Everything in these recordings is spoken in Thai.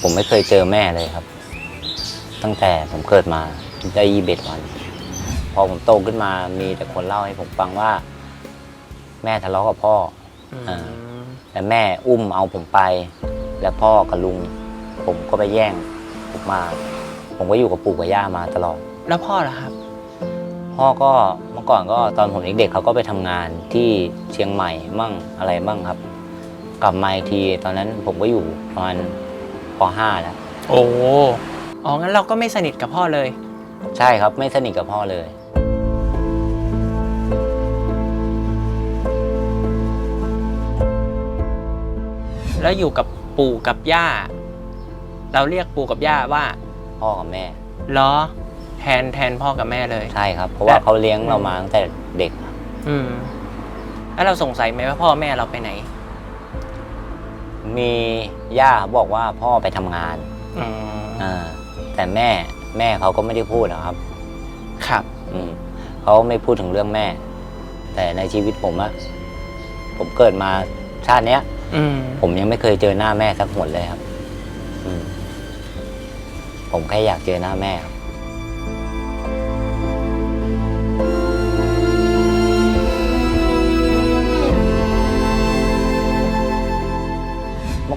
ผมไม่เคยเจอแม่เลยครับ ตั้งแต่ผมเกิดมาได้ยี่สิบวัน พอผมโตขึ้นมามีแต่คนเล่าให้ผมฟังว่า แม่ทะเลาะกับพ่ออ่าและแม่อุ้มเอาผมไป และพ่อกับลุง ผมก็ไปแย่งผมมา ผมก็อยู่กับปู่กับย่ามาตลอด แล้วพ่อล่ะครับ พ่อก็เมื่อก่อนก็ตอนผมเด็กๆเขาก็ไปทำงานที่เชียงใหม่มั่งอะไรมั่งครับ กลับมาอีกทีตอนนั้นผมก็อยู่ประมาณ ป .5 แล้ว โอ้อ๋องั้นเราก็ไม่สนิทกับพ่อเลย ใช่ครับไม่สนิทกับพ่อเลย แล้วอยู่กับปู่กับย่า เราเรียกปู่กับย่าว่าพ่อกับแม่ ล้อแทนแทนพ่อกับแม่เลย ใช่ครับ เพราะว่าเขาเลี้ยงเรามาตั้งแต่เด็ก อืม แล้วเราสงสัยไหมว่าพ่อแม่เราไปไหน มีย่าบอกว่าพ่อไปทำงานอืมอ่าแต่แม่แม่เขาก็ไม่ได้พูดนะครับ ครับ อืมเขาไม่พูดถึงเรื่องแม่ แต่ในชีวิตผมอะผมเกิดมาชาติเนี้ย อืมผมยังไม่เคยเจอหน้าแม่สักหนเลยครับ อืมผมแค่อยากเจอหน้าแม่ครับ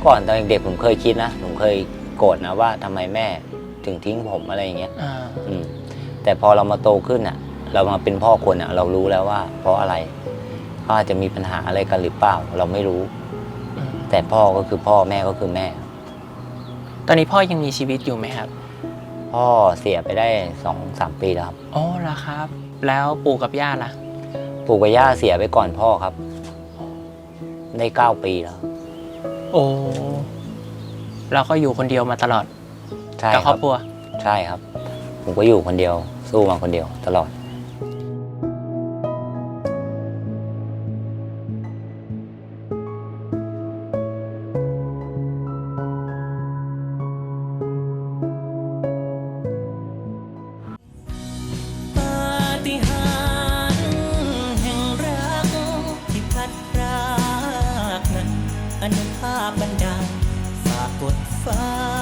อก่อนตอนเด็กๆผมเคยคิดนะ ผมเคยโกรธนะว่าทำไมแม่ถึงทิ้งผมอะไรอย่างเงี้ยอ่าอืมแต่พอเรามาโตขึ้นอะ เรามาเป็นพ่อคนอะ เรารู้แล้วว่า เพราะอะไรเขาอาจจะมีปัญหาอะไรกันหรือเปล่า เราไม่รู้อืมแต่พ่อก็คือพ่อแม่ก็คือแม่ ตอนนี้พ่อยังมีชีวิตอยู่ไหมครับ พ่อเสียไปได้สองสามปีแล้วครับอ๋อเหรอครับ แล้วปู่กับย่าล่ะ ปู่กับย่าเสียไปก่อนพ่อครับ ได้เก้าปีแล้ว โอ้เราก็อยู่คนเดียวมาตลอดใช่กับคครรัอบครัว ใช่ครับ ผมก็อยู่คนเดียว สู้มาคนเดียวตลอด อนุภาพบันดาลฝากกดฟ้า